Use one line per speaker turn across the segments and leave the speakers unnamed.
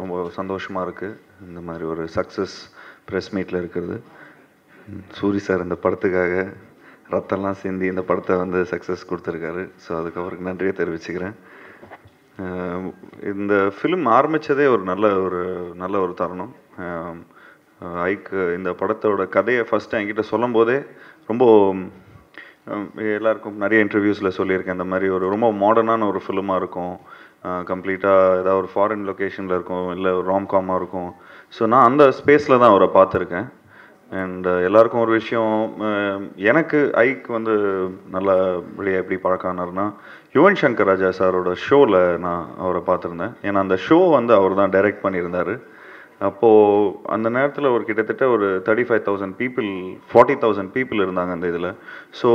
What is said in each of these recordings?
ரொம்ப சந்தோஷமாக இருக்குது இந்த மாதிரி ஒரு சக்ஸஸ் ப்ரெஸ் மீட்டில் இருக்கிறது. சூரி சார் இந்த படத்துக்காக ரத்தம்லாம் சிந்தி இந்த படத்தை வந்து சக்ஸஸ் கொடுத்துருக்காரு. ஸோ அதுக்கு அவருக்கு நன்றியை தெரிவிச்சுக்கிறேன். இந்த ஃபிலிம் ஆரம்பித்ததே ஒரு நல்ல ஒரு நல்ல ஒரு தருணம். ஐக்கு இந்த படத்தோட கதையை ஃபஸ்ட்டு என்கிட்ட சொல்லும் போதே ரொம்ப எல்லாருக்கும் நிறைய இன்டர்வியூஸில் சொல்லியிருக்கேன். இந்த மாதிரி ஒரு ரொம்ப மாடர்னான ஒரு ஃபிலிமாக இருக்கும். கம்ப்ளீட்டாக ஏதாவது ஒரு ஃபாரின் லொக்கேஷனில் இருக்கும் இல்லை ஒரு ராம்காமாக இருக்கும். ஸோ நான் அந்த ஸ்பேஸில் தான் அவரை பார்த்துருக்கேன். அண்ட் எல்லாருக்கும் ஒரு விஷயம் எனக்கு ஐக் வந்து நல்ல வெளியே எப்படி பழக்கானார்னா யுவன் சங்கர் ராஜா சாரோட ஷோவில் நான் அவரை பார்த்துருந்தேன். ஏன்னா அந்த ஷோ வந்து அவர் தான் டைரக்ட் பண்ணியிருந்தார். அப்போது அந்த நேரத்தில் ஒரு கிட்டத்தட்ட ஒரு thirty five thousand people forty thousand people இருந்தாங்க அந்த இதில். ஸோ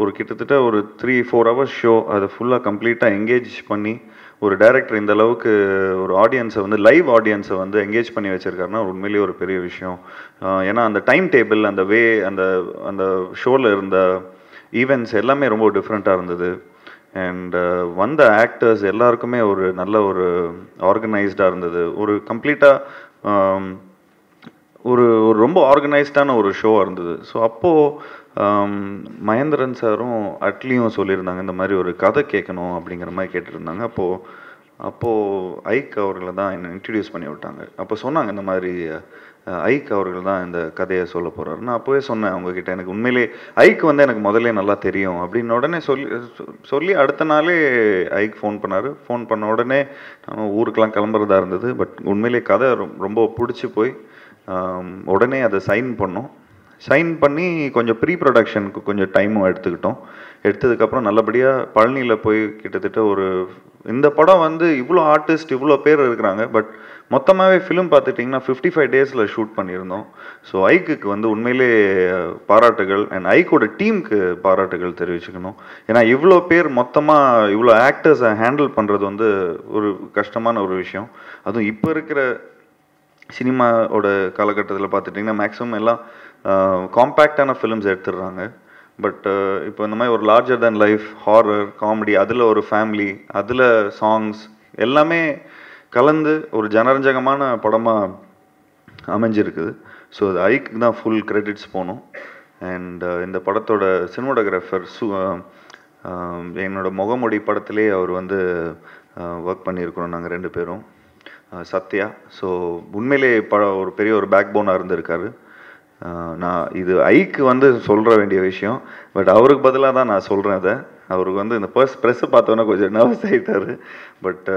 ஒரு கிட்டத்தட்ட ஒரு த்ரீ ஃபோர் ஹவர்ஸ் ஷோ அதை ஃபுல்லாக கம்ப்ளீட்டாக எங்கேஜ் பண்ணி ஒரு டேரக்டர் இந்த அளவுக்கு ஒரு ஆடியன்ஸை வந்து லைவ் ஆடியன்ஸை வந்து எங்கேஜ் பண்ணி வச்சிருக்காருன்னா உண்மையிலேயே ஒரு பெரிய விஷயம். ஏன்னா அந்த டைம் டேபிள் அந்த வே அந்த அந்த ஷோவில் இருந்த ஈவெண்ட்ஸ் எல்லாமே ரொம்ப டிஃப்ரெண்ட்டாக இருந்தது. அண்ட் வந்த ஆக்டர்ஸ் எல்லாருக்குமே ஒரு நல்ல ஒரு ஆர்கனைஸ்டாக இருந்தது. ஒரு கம்ப்ளீட்டாக ஒரு ஒரு ரொம்ப ஆர்கனைஸ்டான ஒரு ஷோவாக இருந்தது. ஸோ அப்போது மகேந்திரன் சாரும் அட்லியும் சொல்லியிருந்தாங்க இந்த மாதிரி ஒரு கதை கேட்கணும் அப்படிங்கிற மாதிரி கேட்டிருந்தாங்க. அப்போது அப்போது ஐக் அவர்களை தான் என்னை இன்ட்ரடியூஸ் பண்ணி விட்டாங்க. அப்போ சொன்னாங்க இந்த மாதிரி ஐக் அவர்கள் தான் இந்த கதையை சொல்ல போகிறாரு நான் அப்போவே சொன்னேன் அவங்கக்கிட்ட எனக்கு உண்மையிலே ஐக் வந்து எனக்கு முதல்ல நல்லா தெரியும் அப்படின்னு உடனே சொல்லி சொல்லி அடுத்த நாளே ஐக் ஃபோன் பண்ணார். ஃபோன் பண்ண உடனே நானும் ஊருக்கெலாம் கிளம்புறதா இருந்தது பட் உண்மையிலே கதை ரொம்ப பிடிச்சி போய் உடனே அதை சைன் பண்ணோம். சைன் பண்ணி கொஞ்சம் ப்ரீ ப்ரொடக்ஷனுக்கு கொஞ்சம் டைமும் எடுத்துக்கிட்டோம். எடுத்ததுக்கப்புறம் நல்லபடியாக பழனியில் போய் கிட்டத்தட்ட ஒரு இந்த படம் வந்து இவ்வளோ ஆர்டிஸ்ட் இவ்வளோ பேர் இருக்கிறாங்க பட் மொத்தமாகவே ஃபிலிம் பார்த்துட்டிங்கன்னா ஃபிஃப்டி ஃபைவ் டேஸில் ஷூட் பண்ணியிருந்தோம். ஸோ ஐக்குக்கு வந்து உண்மையிலே பாராட்டுகள் அண்ட் ஐக்கோட டீமுக்கு பாராட்டுகள் தெரிவிச்சுக்கணும். ஏன்னா இவ்வளோ பேர் மொத்தமாக இவ்வளோ ஆக்டர்ஸை ஹேண்டில் பண்ணுறது வந்து ஒரு கஷ்டமான ஒரு விஷயம். அதுவும் இப்போ இருக்கிற சினிமாவோட காலகட்டத்தில் பார்த்துட்டிங்கன்னா மேக்ஸிமம் எல்லாம் காம்பேக்டான ஃபிலிம்ஸ் எடுத்துடுறாங்க. பட் இப்போ இந்த மாதிரி ஒரு larger than life horror comedy அதில் ஒரு ஃபேமிலி அதில் சாங்ஸ் எல்லாமே கலந்து ஒரு ஜனரஞ்சகமான படமாக அமைஞ்சிருக்குது. ஸோ அது ஐக்கு தான் ஃபுல் கிரெடிட்ஸ் போகணும். அண்ட் இந்த படத்தோட சினிமோட்டோகிராஃபர் சு என்னோட முகமொழி படத்திலே அவர் வந்து ஒர்க் பண்ணியிருக்கிறோம் நாங்கள் ரெண்டு பேரும். சத்யா. ஸோ உண்மையிலே ப ஒரு பெரிய ஒரு பேக் போனாக இருந்திருக்காரு. நான் இது ஐக்கு வந்து சொல்கிற வேண்டிய விஷயம் பட் அவருக்கு பதிலாக தான் நான் சொல்கிறேன் அதை அவருக்கு வந்து இந்த பர்ஸ் ப்ரெஸ்ஸை பார்த்தோன்னே கொஞ்சம் நர்வஸ் ஆகிட்டார் but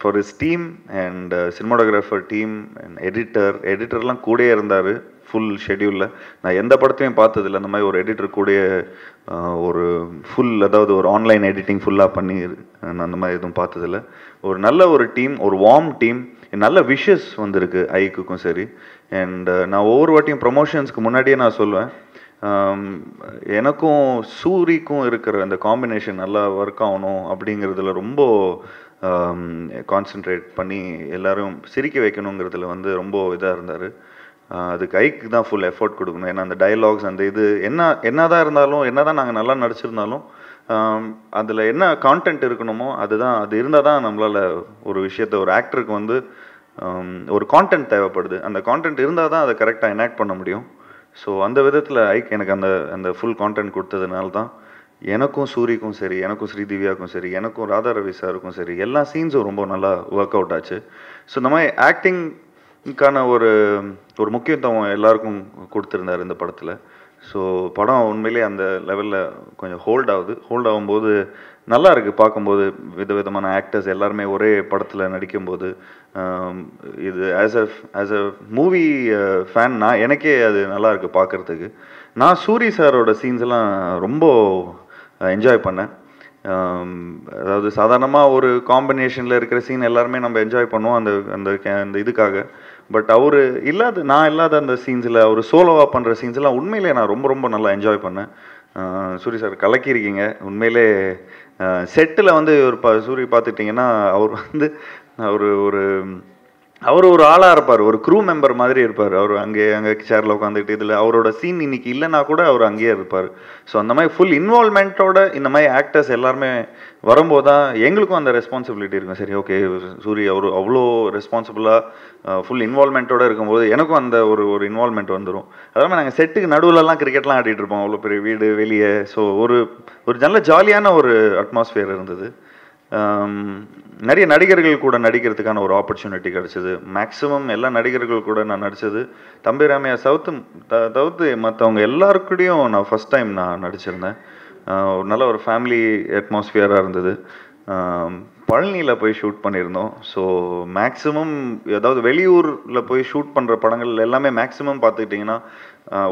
for is team and cinematographer team and editor எடிட்டர்லாம் கூடயே இருந்தார் ஃபுல் ஷெட்யூலில் நான் எந்த படத்தையும் பார்த்ததில்ல. அந்த மாதிரி ஒரு எடிட்டர் கூடயே ஒரு ஃபுல் அதாவது ஒரு ஆன்லைன் எடிட்டிங் ஃபுல்லாக பண்ணி நான் அந்த மாதிரி எதுவும் பார்த்ததில்ல. ஒரு நல்ல ஒரு டீம் ஒரு வார்ம் டீம் நல்ல விஷஸ் வந்திருக்கு ஐக்குக்கும் சரி. அண்ட் uh, நான் ஒவ்வொரு வாட்டியும் ப்ரொமோஷன்ஸ்க்கு முன்னாடியே நான் சொல்லுவேன் எனக்கும் சூரிக்கும் இருக்கிற அந்த காம்பினேஷன் நல்லா ஒர்க் ஆகணும் அப்படிங்கிறதுல ரொம்ப கான்சென்ட்ரேட் பண்ணி எல்லாரும் சிரிக்க வைக்கணுங்கிறதுல வந்து ரொம்ப இதாக இருந்தார். அதுக்கு ஐக்கு தான் ஃபுல் எஃபோர்ட் கொடுக்கணும். ஏன்னா அந்த டைலாக்ஸ் அந்த இது என்ன என்னதான் இருந்தாலும் என்ன தான் நாங்கள் நல்லா நடிச்சிருந்தாலும் அதில் என்ன கான்டென்ட் இருக்கணுமோ அதுதான் அது இருந்தால் தான் நம்மளால் ஒரு விஷயத்த ஒரு ஆக்டருக்கு வந்து ஒரு கான்டென்ட் தேவைப்படுது. அந்த கான்டென்ட் இருந்தால் தான் அதை கரெக்டாக எனாக்ட் பண்ண முடியும். ஸோ அந்த விதத்தில் ஐக் எனக்கு அந்த அந்த ஃபுல் கான்டென்ட் கொடுத்ததுனால தான் எனக்கும் சூரிக்கும் சரி எனக்கும் ஸ்ரீதிவ்யாக்கும் சரி எனக்கும் ராதா ரவி சாருக்கும் சரி எல்லா சீன்ஸும் ரொம்ப நல்லா ஒர்க் அவுட் ஆச்சு. ஸோ இந்த மாதிரி ஆக்டிங்க்கான ஒரு ஒரு முக்கியத்துவம் எல்லாருக்கும் கொடுத்துருந்தாரு இந்த படத்தில். ஸோ படம் உண்மையிலேயே அந்த லெவலில் கொஞ்சம் ஹோல்ட் ஆகுது. ஹோல்ட் ஆகும்போது நல்லா இருக்குது பார்க்கும்போது விதவிதமான ஆக்டர்ஸ் எல்லாருமே ஒரே படத்தில் நடிக்கும்போது இது as a as a movie fan நான் எனக்கே அது நல்லா இருக்குது பார்க்குறதுக்கு. நான் சூரி சாரோட சீன்ஸ் எல்லாம் ரொம்ப என்ஜாய் பண்ணேன். அதாவது சாதாரணமாக ஒரு காம்பினேஷனில் இருக்கிற சீன் எல்லாருமே நம்ம என்ஜாய் பண்ணுவோம். அந்த அந்த அந்த இதுக்காக. பட் அவர் இல்லாத நான் இல்லாத அந்த சீன்ஸில் அவர் சோலோவாக பண்ணுற சீன்ஸ்லாம் உண்மையிலே நான் ரொம்ப ரொம்ப நல்லா என்ஜாய் பண்ணேன். சூரி சார் கலக்கியிருக்கீங்க. உண்மையிலே செட்டில் வந்து ஒரு ப சூரி பார்த்துட்டிங்கன்னா அவர் வந்து அவர் ஒரு அவர் ஒரு ஆளாக இருப்பார் ஒரு க்ரூ மெம்பர் மாதிரி இருப்பார். அவர் அங்கே அங்கே சேரில் உட்காந்துக்கிட்டு இதில் அவரோட சீன் இன்னைக்கு இல்லைனா கூட அவர் அங்கேயே இருப்பார். ஸோ அந்த மாதிரி ஃபுல் இன்வால்மெண்ட்டோட இந்த மாதிரி ஆக்டர்ஸ் எல்லாருமே வரும்போது தான் எங்களுக்கும் அந்த ரெஸ்பான்சிபிலிட்டி இருக்கும். சரி ஓகே சூரி அவர் அவ்வளோ ரெஸ்பான்சிபிளாக ஃபுல் இன்வால்மெண்ட்டோட இருக்கும்போது எனக்கும் அந்த ஒரு ஒரு இன்வால்மெண்ட் வந்துடும் அதனால் நாங்கள் செட்டுக்கு நடுவில்லாம் கிரிக்கெட்லாம் ஆடிட்டு இருப்போம். அவ்வளோ பெரிய வீடு வெளியே. ஸோ ஒரு ஒரு நல்ல ஜாலியான ஒரு அட்மாஸ்ஃபியர் இருந்தது. நிறைய நடிகர்கள் கூட நடிக்கிறதுக்கான ஒரு ஆப்பர்ச்சுனிட்டி கிடச்சிது. மேக்ஸிமம் எல்லா நடிகர்கள் கூட நான் நடித்தது தம்பி ராமையா சவுத்து த தவிர்த்து மற்றவங்க எல்லாருக்கூடையும் நான் ஃபஸ்ட் டைம் நான் நடிச்சிருந்தேன். ஒரு நல்ல ஒரு ஃபேமிலி அட்மாஸ்ஃபியராக இருந்தது. பழனியில் போய் ஷூட் பண்ணியிருந்தோம். ஸோ மேக்ஸிமம் ஏதாவது வெளியூரில் போய் ஷூட் பண்ணுற படங்கள் எல்லாமே மேக்ஸிமம் பார்த்துக்கிட்டிங்கன்னா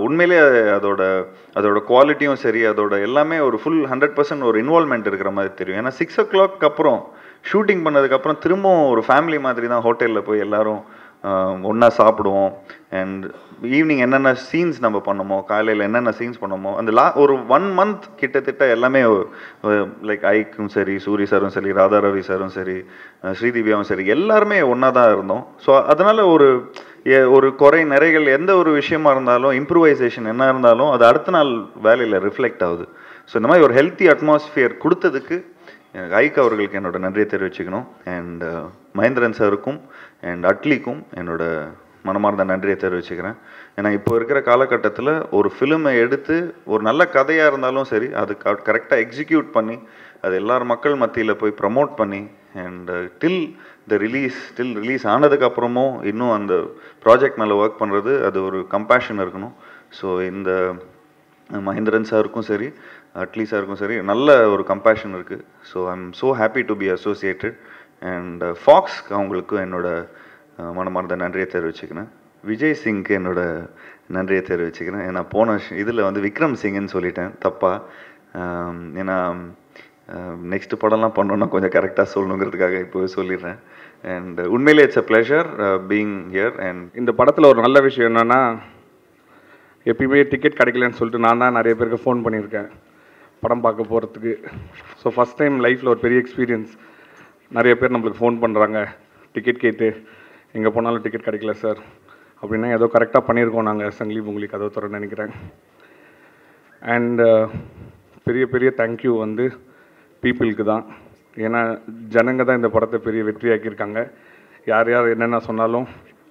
உண்மையிலே அதோட அதோட குவாலிட்டியும் சரி அதோட எல்லாமே ஒரு ஃபுல் ஹண்ட்ரட் பர்சன்ட் ஒரு இன்வால்மெண்ட் இருக்கிற மாதிரி தெரியும். ஏன்னா சிக்ஸ் ஓ கிளாக் அப்புறம் ஷூட்டிங் பண்ணதுக்கப்புறம் திரும்பவும் ஒரு ஃபேமிலி மாதிரி தான் ஹோட்டலில் போய் எல்லாரும் ஒன்றா சாப்பிடுவோம். அண்ட் ஈவினிங் என்னென்ன சீன்ஸ் நம்ம பண்ணோமோ காலையில் என்னென்ன சீன்ஸ் பண்ணோமோ அந்த லா ஒரு ஒன் மந்த் கிட்டத்தட்ட எல்லாமே லைக் ஐக்கும் சரி சூரி சாரும் சரி ராதா ரவி சாரும் சரி அஹ் ஸ்ரீதிவ்யாவும் சரி எல்லாருமே ஒன்றா தான் இருந்தோம். ஸோ அதனால் ஒரு ஒரு குறை நிறைகள் எந்த ஒரு விஷயமா இருந்தாலும் இம்ப்ரூவைசேஷன் என்ன இருந்தாலும் அது அடுத்த நாள் வேலையில் ரிஃப்ளெக்ட் ஆகுது. ஸோ இந்த மாதிரி ஒரு ஹெல்த்தி அட்மாஸ்ஃபியர் கொடுத்ததுக்கு ஐக் அவர்களுக்கு என்னோட நன்றியை தெரிவிச்சுக்கணும். அண்ட் மகேந்திரன் சாருக்கும் அண்ட் அட்லிக்கும் என்னோட மனமார்ந்த நன்றியை தெரிவிச்சுக்கிறேன். ஏன்னா இப்போ இருக்கிற காலகட்டத்தில் ஒரு ஃபிலிமை எடுத்து ஒரு நல்ல கதையாக இருந்தாலும் சரி அது கரெக்டாக எக்ஸிக்யூட் பண்ணி அது எல்லார் மக்கள் மத்தியில் போய் ப்ரமோட் பண்ணி and till the release till release ஆனதுக்கப்புறமும் இன்னும் அந்த ப்ராஜெக்ட் மேலே ஒர்க் பண்ணுறது அது ஒரு கம்பேஷன் இருக்கணும். ஸோ இந்த மஹேந்திரன் சாருக்கும் சரி அட்லி சாருக்கும் சரி நல்ல ஒரு கம்பேஷன் இருக்குது so I am so happy to be associated and ஃபாக்ஸ்க்கு uh, அவங்களுக்கும் என்னோடய மனமார்ந்த நன்றியை தெரிவிச்சுக்கிறேன். விஜய் சிங்க்கு என்னோடய நன்றியை தெரிவிச்சுக்கிறேன். ஏன்னா போன இதில் வந்து விக்ரம் சிங்குன்னு சொல்லிட்டேன் தப்பாக ஏன்னா நெக்ஸ்ட் படம்லாம் பண்ணோன்னா கொஞ்சம் கரெக்டாக சொல்லணுங்கிறதுக்காக இப்போ சொல்லிடுறேன். அண்ட் uh, உண்மையிலே it's a pleasure being here and
இந்த படத்தில் ஒரு நல்ல விஷயம் என்னன்னா எப்பயுமே டிக்கெட் கிடைக்கலன்னு சொல்லிட்டு நான் தான் நிறைய பேருக்கு ஃபோன் பண்ணியிருக்கேன். படம் பார்க்க போகிறதுக்கு ஸோ ஃபஸ்ட் டைம் லைஃப்பில் ஒரு பெரிய எக்ஸ்பீரியன்ஸ் நிறைய பேர் நம்மளுக்கு ஃபோன் பண்ணுறாங்க டிக்கெட் கேட்டு எங்கே போனாலும் டிக்கெட் கிடைக்கல சார் அப்படின்னா ஏதோ கரெக்டாக பண்ணியிருக்கோம் நாங்கள் சங்கிலி பொங்கலி கதவு தர நினைக்கிறேன். அண்ட் uh, பெரிய பெரிய தேங்க்யூ வந்து பீப்புளுக்கு தான். ஏன்னா ஜனங்க தான் இந்த படத்தை பெரிய வெற்றியாக்கியிருக்காங்க. யார் யார் என்னென்ன சொன்னாலும்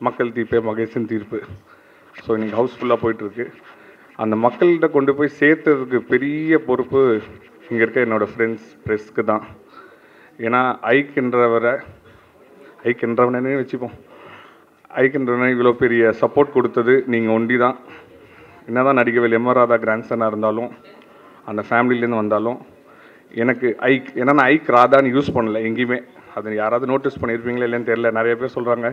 மக்கள் தீர்ப்பே மகேசன் தீர்ப்பு. ஸோ இன்றைக்கி ஹவுஸ்ஃபுல்லாக போயிட்டுருக்கு. அந்த மக்கள்கிட்ட கொண்டு போய் சேர்த்ததுக்கு பெரிய பொறுப்பு இங்கே இருக்க என்னோடய ஃப்ரெண்ட்ஸ் ப்ரெஸ்க்கு தான். ஏன்னா ஐக்கின்றவரை ஐக்கின்றவனே வச்சுப்போம். ஐக்கின்றவனை இவ்வளோ பெரிய சப்போர்ட் கொடுத்தது நீங்கள் ஒண்டி தான் என்னதான் நடிகவேல் எம் ஆர் ராதா கிராண்ட்சனாக இருந்தாலும் அந்த ஃபேமிலிலேருந்து வந்தாலும் எனக்கு ஐக் ஏன்னா நான் ஐக் ராதான்னு யூஸ் பண்ணல எங்கேயுமே. அது யாராவது நோட்டீஸ் பண்ணியிருப்பீங்களா இல்லைன்னு தெரில நிறைய பேர் சொல்கிறாங்க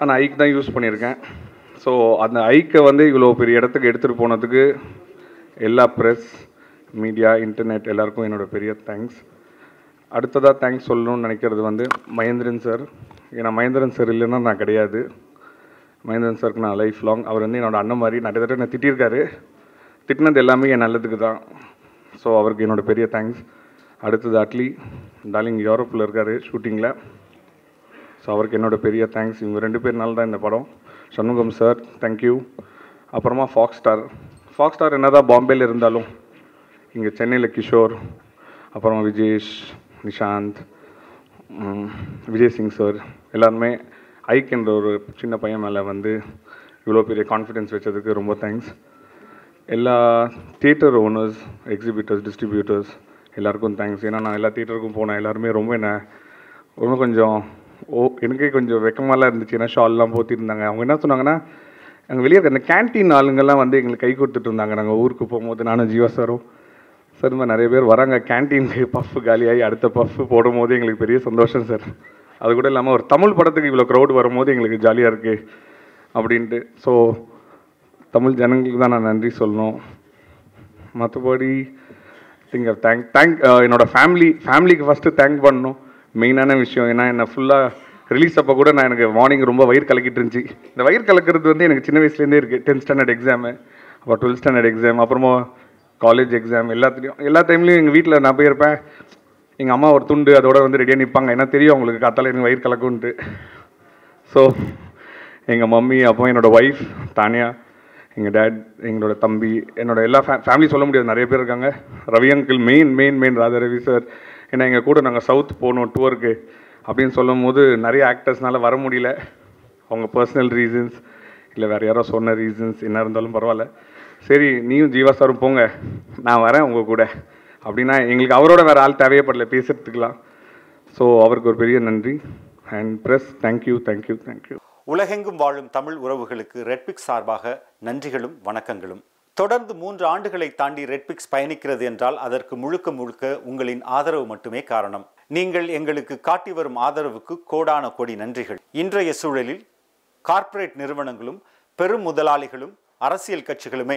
ஆனால் ஐக் தான் யூஸ் பண்ணியிருக்கேன். ஸோ அந்த ஐக்கை வந்து இவ்வளோ பெரிய இடத்துக்கு எடுத்துகிட்டு போனதுக்கு எல்லா ப்ரெஸ் மீடியா இன்டர்நெட் எல்லாருக்கும் என்னோட பெரிய தேங்க்ஸ் அடுத்ததாக தேங்க்ஸ் சொல்லணும்னு நினைக்கிறது வந்து மகேந்திரன் சார் ஏன்னா மகேந்திரன் சார் இல்லைன்னா நான் கிடையாது. மகேந்திரன் சாருக்கு நான் லைஃப் லாங் அவர் வந்து என்னோட அண்ணன் மாதிரி நிறைய தடவை என்னை திட்டியிருக்காரு. திட்டினது எல்லாமே என் நல்லதுக்கு தான். ஸோ அவருக்கு என்னோடய பெரிய தேங்க்ஸ் அடுத்தது அட்லி. டார்லிங் யூரோப்பில் இருக்கார் ஷூட்டிங்கில் ஸோ அவருக்கு என்னோட பெரிய தேங்க்ஸ் இவங்க ரெண்டு பேர்னால தான் இந்த படம். சண்முகம் சார் தேங்க்யூ அப்புறமா ஃபாக்ஸ் ஸ்டார் ஃபாக்ஸ் ஸ்டார் என்ன தான் பாம்பேயில் இருந்தாலும் இங்கே சென்னையில் கிஷோர் அப்புறம் விஜேஷ் நிஷாந்த் விஜய் சிங் சார் எல்லாருமே ஐக் என்ற ஒரு சின்ன பையன் மேலே வந்து இவ்வளோ பெரிய கான்ஃபிடென்ஸ் வச்சதுக்கு ரொம்ப தேங்க்ஸ் எல்லா தியேட்டர் ஓனர்ஸ் எக்ஸிபியூட்டர்ஸ் டிஸ்ட்ரிபியூட்டர்ஸ் எல்லாருக்கும் தேங்க்ஸ் ஏன்னா நான் எல்லா தியேட்டருக்கும் போனேன். எல்லாருமே ரொம்ப என்ன ரொம்ப கொஞ்சம் ஓ எனக்கே கொஞ்சம் வெக்கமாலாம் இருந்துச்சு. ஏன்னா ஷால்லாம் போத்திருந்தாங்க. அவங்க என்ன சொன்னாங்கன்னா அங்கே வெளியே இருக்க அந்த கேன்டீன் ஆளுங்கெல்லாம் வந்து எங்களுக்கு கை கொடுத்துட்டு இருந்தாங்க. நாங்கள் ஊருக்கு போகும்போது நானும் ஜீவா சாரும். சார் இந்த நிறைய பேர் வராங்க. கேன்டீனுக்கு பஃப் காலியாகி அடுத்த பஃப் போடும்போது எங்களுக்கு பெரிய சந்தோஷம் சார். அது கூட இல்லாமல் ஒரு தமிழ் படத்துக்கு இவ்வளோ க்ரௌட் வரும்போது எங்களுக்கு ஜாலியாக இருக்குது அப்படின்ட்டு. ஸோ தமிழ் ஜனங்களுக்கு தான் நான் நன்றி சொல்லணும். மற்றபடி திங்க் தேங்க் தேங்க் என்னோடய ஃபேமிலி ஃபேமிலிக்கு ஃபஸ்ட்டு தேங்க் பண்ணணும். மெயினான விஷயம் ஏன்னா என்னை ஃபுல்லாக ரிலீஸ் அப்போ கூட நான் எனக்கு மார்னிங் ரொம்ப வயிறு கலக்கிட்டு இருந்துச்சு. இந்த வயிறு கலக்கிறது வந்து எனக்கு சின்ன வயசுலேருந்தே இருக்குது டென்த் ஸ்டாண்டர்ட் எக்ஸாமு அப்புறம் டுவெல்த் ஸ்டாண்டர்ட் எக்ஸாம் அப்புறமா காலேஜ் எக்ஸாம் எல்லாத்துலேயும் எல்லா டைம்லையும் எங்கள் வீட்டில் நான் போயிருப்பேன் எங்கள் அம்மா ஒரு துண்டு அதோட வந்து ரெடியாக நிற்பாங்க ஏன்னா தெரியும் அவங்களுக்கு காத்தால எனக்கு வயிறு கலக்குன்ட்டு ஸோ எங்கள் மம்மி அப்போ என்னோடய ஒய்ஃப் தானியா எங்கள் டேட் எங்களோட தம்பி என்னோட எல்லா ஃபே ஃபேமிலி சொல்ல முடியாது. நிறைய பேர் இருக்காங்க. Ravi uncle main main main Radha Ravi sir ஏன்னா எங்கள் கூட நாங்கள் சவுத் போகணும் டூருக்கு அப்படின்னு சொல்லும் போது நிறைய ஆக்டர்ஸ்னால வர முடியல. அவங்க பர்சனல் ரீசன்ஸ் இல்லை வேறு யாரோ சொன்ன ரீசன்ஸ் என்ன இருந்தாலும் பரவாயில்ல. சரி நீயும் ஜீவா சாரும் போங்க. நான் வரேன் உங்கள் கூட. அப்படின்னா எங்களுக்கு அவரோட வேறு ஆள் தேவையே பேசுகிறதுக்கெலாம் ஸோ அவருக்கு ஒரு பெரிய நன்றி. And press thank you thank you thank you
உலகெங்கும் வாழும் தமிழ் உறவுகளுக்கு ரெட்பிக்ஸ் சார்பாக நன்றிகளும் வணக்கங்களும். தொடர்ந்து மூன்று ஆண்டுகளை தாண்டி ரெட்பிக்ஸ் பயணிக்கிறது என்றால் அதற்கு முழுக்க முழுக்க உங்களின் ஆதரவு மட்டுமே காரணம். நீங்கள் எங்களுக்கு காட்டி வரும் ஆதரவுக்கு கோடான கோடி நன்றிகள். இன்றைய சூழலில் கார்ப்பரேட் நிறுவனங்களும் பெரும் முதலாளிகளும் அரசியல் கட்சிகளுமே